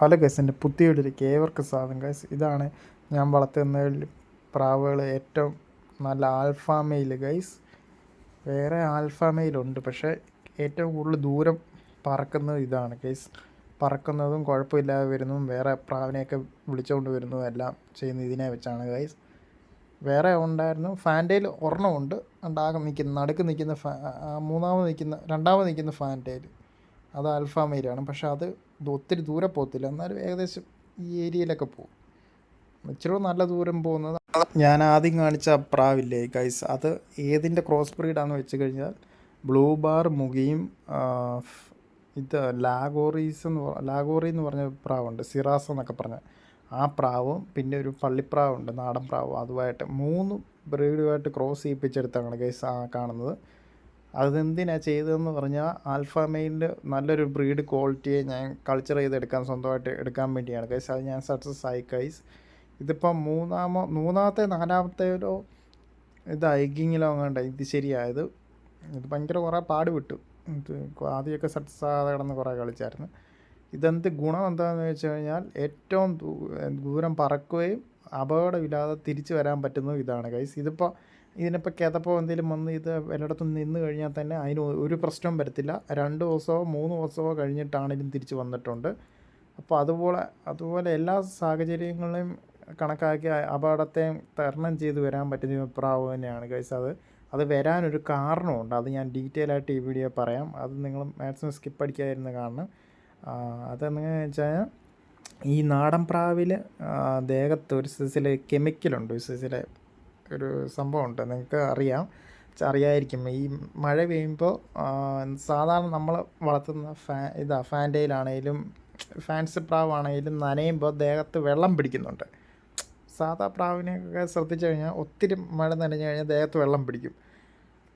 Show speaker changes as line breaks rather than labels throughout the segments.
Hello guys എന്റെ പുതിയൊരു ഏവർക്ക് സ്വാഗതം ഗൈസ് ഇതാണ് ഞാൻ വളർത്തുന്നതിൽ പ്രാവുകൾ ഏറ്റവും നല്ല ആൽഫാ മെയിൽ ഗൈസ് വേറെ ആൽഫാ മെയിലുണ്ട് പക്ഷേ ഏറ്റവും കൂടുതൽ ദൂരം പറക്കുന്നത് ഇതാണ് ഗൈസ് പറക്കുന്നതും കുഴപ്പമില്ലാതെ വരുന്നതും വേറെ പ്രാവിനെയൊക്കെ വിളിച്ചുകൊണ്ട് വരുന്നതും എല്ലാം ചെയ്യുന്നത് ഇതിനെ വെച്ചാണ് ഗൈസ് വേറെ ഉണ്ടായിരുന്നു. ഫാന്റയിൽ ഒരെണ്ണമുണ്ട് ഉണ്ടാകെ നിൽക്കുന്ന നടുക്ക് നിൽക്കുന്ന ഫാ മൂന്നാമത് നിൽക്കുന്ന രണ്ടാമത് നിൽക്കുന്ന ഫാന്റയിൽ അത് ആൽഫാമയിലാണ് പക്ഷെ അത് ഇത് ഒത്തിരി ദൂരെ പോകത്തില്ല. എന്നാലും ഏകദേശം ഈ ഏരിയയിലൊക്കെ പോകും. ഇച്ചിരി നല്ല ദൂരം പോകുന്നത് ഞാൻ ആദ്യം കാണിച്ച പ്രാവില്ലേ ഗൈസ് അത് ഏതിന്റെ ക്രോസ് ബ്രീഡാന്ന് വെച്ച് കഴിഞ്ഞാൽ ബ്ലൂ ബാർ മുഖിയും ഇത് ലാഗോറീസ് എന്ന് ലാഗോറി എന്ന് പറഞ്ഞ പ്രാവുണ്ട്. സിറാസ് എന്നൊക്കെ പറഞ്ഞ ആ പ്രാവും പിന്നെ ഒരു പള്ളിപ്രാവുണ്ട് നാടൻ പ്രാവും. അതുമായിട്ട് മൂന്ന് ബ്രീഡുമായിട്ട് ക്രോസ് ചെയ്യിപ്പിച്ചെടുത്താണ് ഗൈസ് ആ കാണുന്നത്. അതെന്തിനാണ് ചെയ്തതെന്ന് പറഞ്ഞാൽ ആൽഫ മെയിലിന്റെ നല്ലൊരു ബ്രീഡ് ക്വാളിറ്റിയെ ഞാൻ കൾച്ചർ ചെയ്തെടുക്കാൻ സ്വന്തമായിട്ട് എടുക്കാൻ വേണ്ടിയാണ് കൈസ് അത് ഞാൻ സക്സസ് ആയി കൈസ് ഇതിപ്പം മൂന്നാമോ മൂന്നാമത്തെ നാലാമത്തേലോ ഇത് ഐഗിങ്ങിലോ അങ്ങാണ്ട് ഇത് ശരിയായത്. ഇത് ഭയങ്കര കുറേ പാട് വിട്ടു ഇത് ആദ്യമൊക്കെ സക്സസ് ആകാതെ കിടന്ന് കുറേ കളിച്ചായിരുന്നു. ഇതെന്ത് ഗുണം എന്താണെന്ന് വെച്ച് കഴിഞ്ഞാൽ ഏറ്റവും ദൂരം പറക്കുകയും അപകടമില്ലാതെ തിരിച്ചു വരാൻ പറ്റുന്നതും ഇതാണ് കൈസ് ഇതിപ്പോൾ ഇതിനിപ്പോൾ കിതപ്പോ എന്തെങ്കിലും വന്ന് ഇത് എല്ലായിടത്തും നിന്ന് കഴിഞ്ഞാൽ തന്നെ അതിന് ഒരു പ്രശ്നവും വരത്തില്ല. രണ്ട് ദിവസമോ മൂന്ന് ദിവസമോ കഴിഞ്ഞിട്ടാണെങ്കിലും തിരിച്ച് വന്നിട്ടുണ്ട്. അപ്പോൾ അതുപോലെ അതുപോലെ എല്ലാ സാഹചര്യങ്ങളെയും കണക്കാക്കി അപകടത്തെയും തരണം ചെയ്ത് വരാൻ പറ്റുന്ന അഭിപ്രായം തന്നെയാണ് ഗൈസ് അത് അത് വരാനൊരു കാരണമുണ്ട്. അത് ഞാൻ ഡീറ്റെയിൽ ആയിട്ട് ഈ വീഡിയോ പറയാം. അത് നിങ്ങൾ മാക്സിമം സ്കിപ്പ് അടിക്കാതിരുന്ന കാരണം അതെന്ന് വെച്ചാൽ ഈ നാടൻ പ്രാവിൽ ദേഹത്ത് ഒരു സൈസിലെ കെമിക്കലുണ്ട് ഒരു സൈസിലെ ഒരു സംഭവമുണ്ട്. നിങ്ങൾക്ക് അറിയാം. അറിയായിരിക്കും. ഈ മഴ പെയ്യുമ്പോൾ സാധാരണ നമ്മൾ വളർത്തുന്ന ഫാ ഇതാ ഫാന്റയിലാണേലും ഫാൻസി പ്രാവാണേലും നനയുമ്പോൾ ദേഹത്ത് വെള്ളം പിടിക്കുന്നുണ്ട്. സാധാ പ്രാവിനെയൊക്കെ ശ്രദ്ധിച്ചു കഴിഞ്ഞാൽ ഒത്തിരി മഴ നനഞ്ഞു കഴിഞ്ഞാൽ ദേഹത്ത് വെള്ളം പിടിക്കും.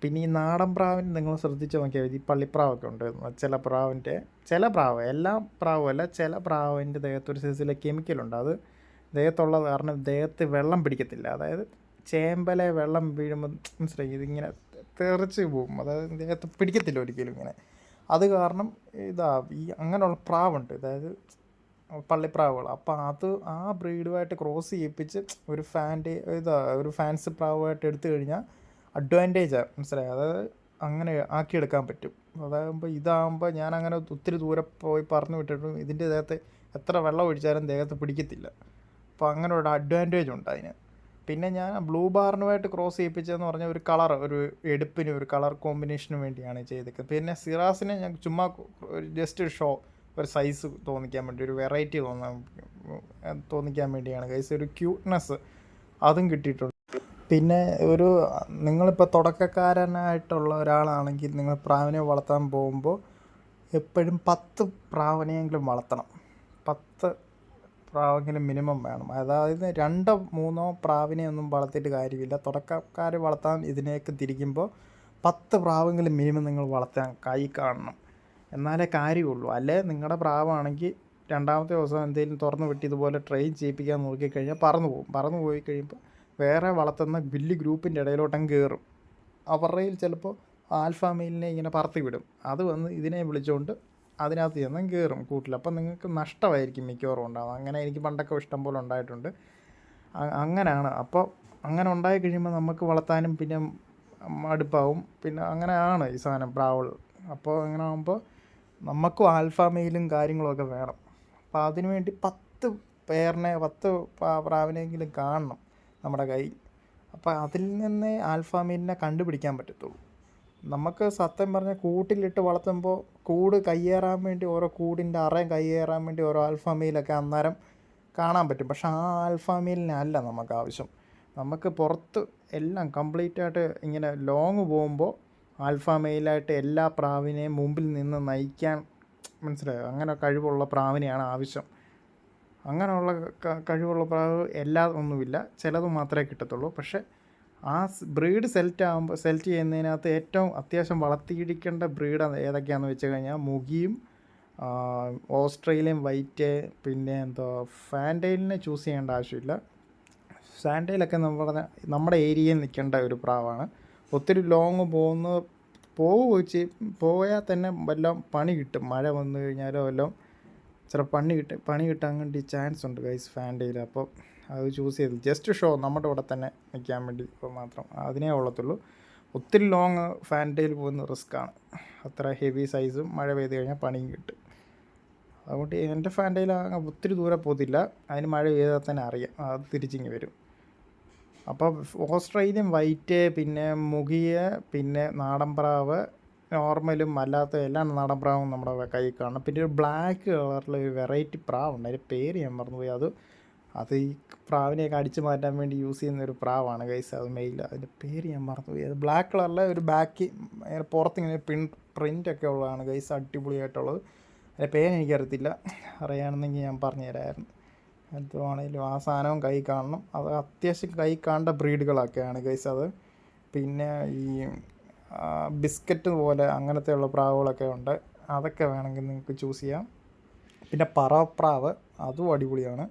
പിന്നെ ഈ നാടൻ പ്രാവിന് നിങ്ങൾ ശ്രദ്ധിച്ച് നോക്കിയാൽ മതി. ഈ പള്ളിപ്രാവൊക്കെ ഉണ്ട്. ചില പ്രാവിന്റെ ചില പ്രാവ് എല്ലാ പ്രാവും അല്ല ചില പ്രാവിന്റെ ദേഹത്ത് ഒരു സൈസിലെ കെമിക്കലുണ്ട് അത് ദേഹത്തുള്ളത് കാരണം ദേഹത്ത് വെള്ളം പിടിക്കത്തില്ല. അതായത് ചേമ്പലെ വെള്ളം വീഴുമ്പോൾ മനസ്സിലായി? ഇതിങ്ങനെ തെറിച്ച് പോകും. അതായത് ദേഹത്ത് പിടിക്കത്തില്ല ഒരിക്കലും ഇങ്ങനെ. അത് കാരണം ഇതാ ഈ അങ്ങനെയുള്ള പ്രാവുണ്ട്. അതായത് പള്ളിപ്രാവുകൾ. അപ്പോൾ അത് ആ ബ്രീഡുമായിട്ട് ക്രോസ് ചെയ്യിപ്പിച്ച് ഒരു ഫാന്റെ ഇതാ ഒരു ഫാൻസ് പ്രാവുമായിട്ട് എടുത്തു കഴിഞ്ഞാൽ അഡ്വാന്റേജാണ് മനസ്സിലായി? അതായത് അങ്ങനെ ആക്കിയെടുക്കാൻ പറ്റും. അതാകുമ്പോൾ ഇതാകുമ്പോൾ ഞാൻ അങ്ങനെ ഒത്തിരി ദൂരെ പോയി പറഞ്ഞു വിട്ടിട്ടും ഇതിന്റെ ദേഹത്ത് എത്ര വെള്ളം ഒഴിച്ചാലും ദേഹത്ത് പിടിക്കത്തില്ല. അപ്പോൾ അങ്ങനെ ഒരു അഡ്വാന്റേജ് ഉണ്ട് അതിന്. പിന്നെ ഞാൻ ബ്ലൂ ബാറിനുമായിട്ട് ക്രോസ് ചെയ്യിപ്പിച്ചതെന്ന് പറഞ്ഞാൽ ഒരു കളർ ഒരു എടുപ്പിന് ഒരു കളർ കോമ്പിനേഷന് വേണ്ടിയാണ് ചെയ്തേക്കുന്നത്. പിന്നെ സിറാസിനെ ഞാൻ ചുമ്മാ ഒരു ജസ്റ്റ് ഒരു ഷോ ഒരു സൈസ് തോന്നിക്കാൻ വേണ്ടി ഒരു വെറൈറ്റി തോന്നാൻ തോന്നിക്കാൻ വേണ്ടിയാണ്. കൈസ് ഒരു ക്യൂട്ട്നെസ് അതും കിട്ടിയിട്ടുണ്ട്. പിന്നെ ഒരു നിങ്ങളിപ്പോൾ തുടക്കക്കാരനായിട്ടുള്ള ഒരാളാണെങ്കിൽ നിങ്ങൾ പ്രാവിനെ വളർത്താൻ പോകുമ്പോൾ എപ്പോഴും പത്ത് പ്രാവിനെയെങ്കിലും വളർത്തണം. പത്ത് പ്രാവെങ്കിലും മിനിമം വേണം. അതായത് രണ്ടോ മൂന്നോ പ്രാവിനെ ഒന്നും വളർത്തിയിട്ട് കാര്യമില്ല. തുടക്കക്കാർ വളർത്താൻ ഇതിനെയൊക്കെ തിരിക്കുമ്പോൾ പത്ത് പ്രാവെങ്കിലും മിനിമം നിങ്ങൾ വളർത്താൻ കൈ കാണണം. എന്നാലേ കാര്യമുള്ളൂ. അല്ലേ? നിങ്ങളുടെ പ്രാവാണെങ്കിൽ രണ്ടാമത്തെ ദിവസം എന്തെങ്കിലും തുറന്നു വിട്ട് ഇതുപോലെ ട്രെയിൻ ചെയ്യിപ്പിക്കാൻ നോക്കിക്കഴിഞ്ഞാൽ പറന്നു പോകും. പറന്നു പോയി കഴിയുമ്പോൾ വേറെ വളർത്തുന്ന വലിയ ഗ്രൂപ്പിന്റെ ഇടയിലോട്ടങ്ങ് കയറും അവരുടെ ചിലപ്പോൾ ആൽഫ ഇങ്ങനെ പറത്തി വിടും അത് വന്ന് ഇതിനെ വിളിച്ചുകൊണ്ട് അതിനകത്ത് ചെന്നും കയറും കൂട്ടിൽ അപ്പം നിങ്ങൾക്ക് നഷ്ടമായിരിക്കും മിക്കവാറും ഉണ്ടാകും അങ്ങനെ എനിക്ക് പണ്ടൊക്കെ ഇഷ്ടം പോലെ ഉണ്ടായിട്ടുണ്ട് അങ്ങനെയാണ്. അപ്പോൾ അങ്ങനെ ഉണ്ടായി കഴിയുമ്പോൾ നമുക്ക് വളർത്താനും പിന്നെ മടുപ്പാവും. പിന്നെ അങ്ങനെയാണ് ഈ സാധനം പ്രാവൾ അപ്പോൾ അങ്ങനെ ആകുമ്പോൾ നമുക്കും ആൽഫ മെയിലും കാര്യങ്ങളൊക്കെ വേണം. അപ്പോൾ അതിനുവേണ്ടി പത്ത് പേരിനെ പത്ത് പ്രാ- പ്രാവിനെങ്കിലും കാണണം നമ്മുടെ കയ്യിൽ. അപ്പോൾ അതിൽ നിന്നേ ആൽഫാമെയിലിനെ കണ്ടുപിടിക്കാൻ പറ്റത്തുള്ളൂ. നമുക്ക് സത്യം പറഞ്ഞാൽ കൂട്ടിലിട്ട് വളർത്തുമ്പോൾ കൂട് കയ്യേറാൻ വേണ്ടി ഓരോ കൂടിന്റെ അറയും കയ്യേറാൻ വേണ്ടി ഓരോ ആൽഫ മെയിലൊക്കെ അന്നേരം കാണാൻ പറ്റും. പക്ഷെ ആ ആൽഫ മെയിലിനെ അല്ല നമുക്ക് ആവശ്യം. നമുക്ക് പുറത്ത് എല്ലാം കംപ്ലീറ്റ് ആയിട്ട് ഇങ്ങനെ ലോങ് പോകുമ്പോൾ ആൽഫ മെയിലായിട്ട് എല്ലാ പ്രാവിനെയും മുമ്പിൽ നിന്ന് നയിക്കാൻ മനസ്സിലായോ? അങ്ങനെ കഴിവുള്ള പ്രാവിനെയാണ് ആവശ്യം. അങ്ങനെയുള്ള കഴിവുള്ള പ്രാവ് എല്ലാ ഒന്നുമില്ല. ചിലത് മാത്രമേ കിട്ടത്തുള്ളൂ. പക്ഷേ ആ ബ്രീഡ് സെലക്ട് ആകുമ്പോൾ സെലക്ട് ചെയ്യുന്നതിനകത്ത് ഏറ്റവും അത്യാവശ്യം വളർത്തിയിരിക്കേണ്ട ബ്രീഡ് ഏതൊക്കെയാണെന്ന് വെച്ച് കഴിഞ്ഞാൽ മുഗിയും ഓസ്ട്രേലിയൻ വൈറ്റ് പിന്നെ എന്തോ ഫാൻഡൈലിനെ ചൂസ് ചെയ്യേണ്ട ആവശ്യമില്ല. ഫാൻഡൈലൊക്കെ നമ്മൾ പറഞ്ഞ നമ്മുടെ ഏരിയയിൽ നിൽക്കേണ്ട ഒരു പ്രാവാണ്. ഒത്തിരി ലോങ് പോകുന്ന പോവുക വെച്ച് പോയാൽ തന്നെ വല്ലതും പണി കിട്ടും. മഴ വന്നു കഴിഞ്ഞാലോ വല്ലതും ചില പണി കിട്ടും പണി കിട്ടാൻ വേണ്ടി ചാൻസ് ഉണ്ട് ഗൈസ് ഫാൻഡൈൽ അപ്പോൾ അത് ചൂസ് ചെയ്ത്. ജസ്റ്റ് ഷോ നമ്മുടെ ഇവിടെ തന്നെ നിൽക്കാൻ വേണ്ടി മാത്രം. അതിനേ ഉള്ളത്തുള്ളൂ. ഒത്തിരി ലോങ് ഫാന്റയിൽ പോകുന്ന റിസ്ക്കാണ് അത്ര ഹെവി സൈസും മഴ പെയ്ത് കഴിഞ്ഞാൽ പണിയും കിട്ടും. അതുകൊണ്ട് എന്റെ ഫാന്റയിൽ ഒത്തിരി ദൂരെ പോകത്തില്ല. അതിന് മഴ പെയ്താൽ തന്നെ അറിയാം. അത് തിരിച്ചിങ്ങി വരും. അപ്പോൾ ഓസ്ട്രേലിയൻ വൈറ്റ് പിന്നെ മുകിയ പിന്നെ നാടൻ പ്രാവ് നോർമലും അല്ലാത്ത എല്ലാം നാടൻ പ്രാവും നമ്മുടെ കൈ കാണും. പിന്നെ ഒരു ബ്ലാക്ക് കളറിൽ ഒരു വെറൈറ്റി പ്രാവുണ്ട്. അതിന്റെ പേര് ഞാൻ മറന്നുപോയി. അത് അത് ഈ പ്രാവിനെയൊക്കെ അടിച്ചു മാറ്റാൻ വേണ്ടി യൂസ് ചെയ്യുന്ന ഒരു പ്രാവാണ് ഗൈസ് അത് മെയിൽ അതിന്റെ പേര് ഞാൻ മറന്നുപോയി. അത് ബ്ലാക്ക് കളറിലെ ഒരു ബാക്കി ഇങ്ങനെ പുറത്തിങ്ങനെ പിൻ പ്രിന്റ് ഒക്കെ ഉള്ളതാണ് ഗൈസ് അടിപൊളിയായിട്ടുള്ളത്. അതിന്റെ പേര് എനിക്കറിയത്തില്ല. അറിയാണെന്നെങ്കിൽ ഞാൻ പറഞ്ഞു തരാമായിരുന്നു ആ സാധനവും കൈ കാണണം. അത് അത്യാവശ്യം കൈ കാണേണ്ട ബ്രീഡുകളൊക്കെയാണ് ഗൈസ് അത്. പിന്നെ ഈ ബിസ്ക്കറ്റ് പോലെ അങ്ങനത്തെയുള്ള പ്രാവുകളൊക്കെ ഉണ്ട്. അതൊക്കെ വേണമെങ്കിൽ നിങ്ങൾക്ക് ചൂസ് ചെയ്യാം. പിന്നെ പറവപ്രാവ് അതും അടിപൊളിയാണ്.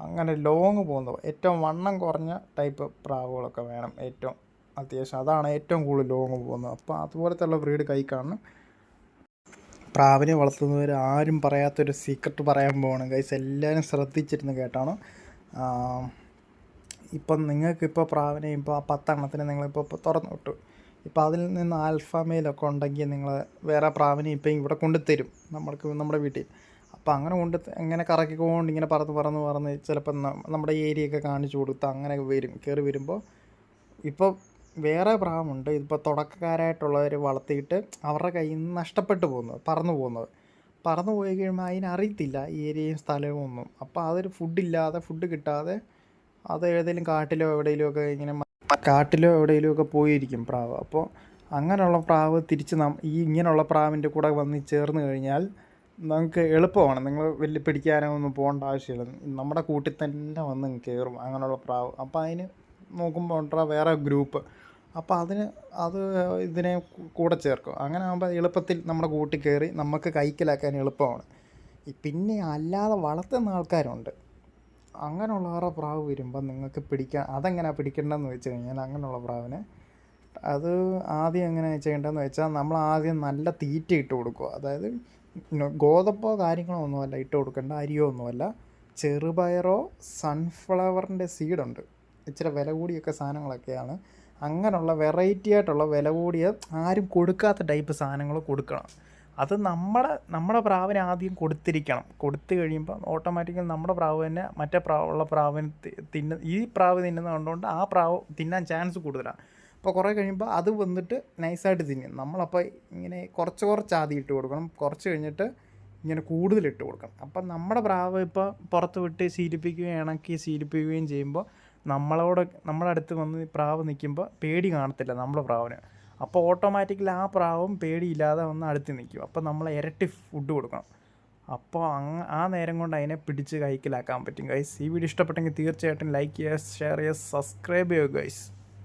അങ്ങനെ ലോങ് പോകുന്നത് ഏറ്റവും വണ്ണം കുറഞ്ഞ ടൈപ്പ് പ്രാവുകളൊക്കെ വേണം ഏറ്റവും. അത്യാവശ്യം അതാണ് ഏറ്റവും കൂടുതൽ ലോങ് പോകുന്നത്. അപ്പോൾ അതുപോലത്തെ ഉള്ള ബ്രീഡ് കൈ കാണണം പ്രാവിനെ വളർത്തുന്നവർ ആരും പറയാത്തൊരു സീക്രട്ട് പറയാൻ പോകണം ഗൈസ് എല്ലാവരും ശ്രദ്ധിച്ചിരുന്ന് കേട്ടാണ്. ഇപ്പം നിങ്ങൾക്കിപ്പോൾ പ്രാവിനെ ഇപ്പോൾ പത്തെണ്ണത്തിന് നിങ്ങളിപ്പോൾ തുറന്നു വിട്ടു. ഇപ്പോൾ അതിൽ നിന്ന് ആൽഫ ഉണ്ടെങ്കിൽ നിങ്ങൾ വേറെ പ്രാവിനെ ഇപ്പം ഇവിടെ കൊണ്ടുത്തരും. നമ്മൾക്ക് നമ്മുടെ വീട്ടിൽ. അപ്പോൾ അങ്ങനെ കൊണ്ട് ഇങ്ങനെ കറക്കിക്കൊണ്ട് ഇങ്ങനെ പറന്ന് പറന്ന് പറന്ന് ചിലപ്പോൾ നമ്മുടെ ഏരിയയൊക്കെ കാണിച്ചു കൊടുത്ത് അങ്ങനെ വരും കയറി വരുമ്പോൾ ഇപ്പോൾ വേറെ പ്രാവുണ്ട് ഇതിപ്പോൾ തുടക്കക്കാരായിട്ടുള്ളവർ വളർത്തിയിട്ട് അവരുടെ കയ്യിൽ നിന്ന് നഷ്ടപ്പെട്ടു പോകുന്നത് പറന്നു പോകുന്നത്. പറന്നു പോയി കഴിയുമ്പോൾ അതിനറിയത്തില്ല ഏരിയയും സ്ഥലവും ഒന്നും. അപ്പോൾ അതൊരു ഫുഡില്ലാതെ ഫുഡ് കിട്ടാതെ അത് ഏതെങ്കിലും കാട്ടിലോ എവിടെയെങ്കിലും ഒക്കെ ഇങ്ങനെ കാട്ടിലോ എവിടെയെങ്കിലും ഒക്കെ പോയിരിക്കും പ്രാവ്. അപ്പോൾ അങ്ങനെയുള്ള പ്രാവ് തിരിച്ച് നാം ഈ ഇങ്ങനെയുള്ള പ്രാവിന്റെ കൂടെ വന്ന് ചേർന്ന് കഴിഞ്ഞാൽ നമുക്ക് എളുപ്പമാണ്. നിങ്ങൾ വലിയ പിടിക്കാനോ ഒന്നും പോകേണ്ട ആവശ്യമില്ല. നമ്മുടെ കൂട്ടിൽ തന്നെ വന്ന് കയറും. അങ്ങനെയുള്ള പ്രാവ്. അപ്പോൾ അതിന് നോക്കുമ്പോൾ ഉണ്ടാ വേറെ ഗ്രൂപ്പ്. അപ്പോൾ അതിന് അത് ഇതിനെ കൂടെ ചേർക്കും. അങ്ങനെ ആകുമ്പോൾ എളുപ്പത്തിൽ നമ്മുടെ കൂട്ടിൽ കയറി നമുക്ക് കൈക്കലാക്കാൻ എളുപ്പമാണ്. പിന്നെ അല്ലാതെ വളർത്തുന്ന ആൾക്കാരുണ്ട്. അങ്ങനെയുള്ളവരുടെ പ്രാവ് വരുമ്പോൾ നിങ്ങൾക്ക് പിടിക്കാൻ അതെങ്ങനെയാണ് പിടിക്കേണ്ടതെന്ന് വെച്ച് കഴിഞ്ഞാൽ അങ്ങനെയുള്ള പ്രാവിനെ അത് ആദ്യം എങ്ങനെ ചെയ്യേണ്ടതെന്ന് വെച്ചാൽ നമ്മൾ ആദ്യം നല്ല തീറ്റ ഇട്ട് കൊടുക്കുക അതായത് ഗോതമ്പോ കാര്യങ്ങളോ ഒന്നുമല്ല ഇട്ട് കൊടുക്കേണ്ട അരിയോ ഒന്നുമല്ല. ചെറുപയറോ സൺഫ്ലവറിന്റെ സീഡുണ്ട് ഇച്ചിരി വില കൂടിയൊക്കെ സാധനങ്ങളൊക്കെയാണ്. അങ്ങനെയുള്ള വെറൈറ്റി ആയിട്ടുള്ള വില കൂടിയ ആരും കൊടുക്കാത്ത ടൈപ്പ് സാധനങ്ങൾ കൊടുക്കണം. അത് നമ്മുടെ നമ്മുടെ പ്രാവിന് ആദ്യം കൊടുത്തിരിക്കണം. കൊടുത്തു കഴിയുമ്പോൾ ഓട്ടോമാറ്റിക്കലി നമ്മുടെ പ്രാവ് തന്നെ മറ്റേ പ്രാവുള്ള പ്രാവിന് തിന്ന ഈ പ്രാവ് തിന്നുന്നത് കൊണ്ടുകൊണ്ട് ആ പ്രാവ് തിന്നാൻ ചാൻസ് കൂടുതലാണ് അപ്പോൾ കുറേ കഴിയുമ്പോൾ അത് വന്നിട്ട് നൈസായിട്ട് തിന്നും. നമ്മളപ്പോൾ ഇങ്ങനെ കുറച്ച് കുറച്ച് ആദ്യം ഇട്ട് കൊടുക്കണം. കുറച്ച് കഴിഞ്ഞിട്ട് ഇങ്ങനെ കൂടുതൽ ഇട്ട് കൊടുക്കണം. അപ്പം നമ്മുടെ പ്രാവ് ഇപ്പോൾ പുറത്ത് വിട്ട് ശീലിപ്പിക്കുകയും ഇണക്കി ശീലിപ്പിക്കുകയും ചെയ്യുമ്പോൾ നമ്മളോട് നമ്മുടെ അടുത്ത് വന്ന് പ്രാവ് നിൽക്കുമ്പോൾ പേടി കാണത്തില്ല നമ്മുടെ പ്രാവിന്. അപ്പോൾ ഓട്ടോമാറ്റിക്കലി ആ പ്രാവും പേടിയില്ലാതെ വന്ന് അടുത്ത് നിൽക്കും അപ്പോൾ നമ്മൾ ഇരട്ടി ഫുഡ് കൊടുക്കണം. അപ്പോൾ അങ്ങ് ആ നേരം കൊണ്ട് അതിനെ പിടിച്ച് കൈക്കലാക്കാൻ പറ്റും. ഗൈസ് ഈ വീഡിയോ ഇഷ്ടപ്പെട്ടെങ്കിൽ തീർച്ചയായിട്ടും ലൈക്ക് ചെയ്യുക ഷെയർ ചെയ്യുക സബ്സ്ക്രൈബ് ചെയ്യുക ഗൈസ്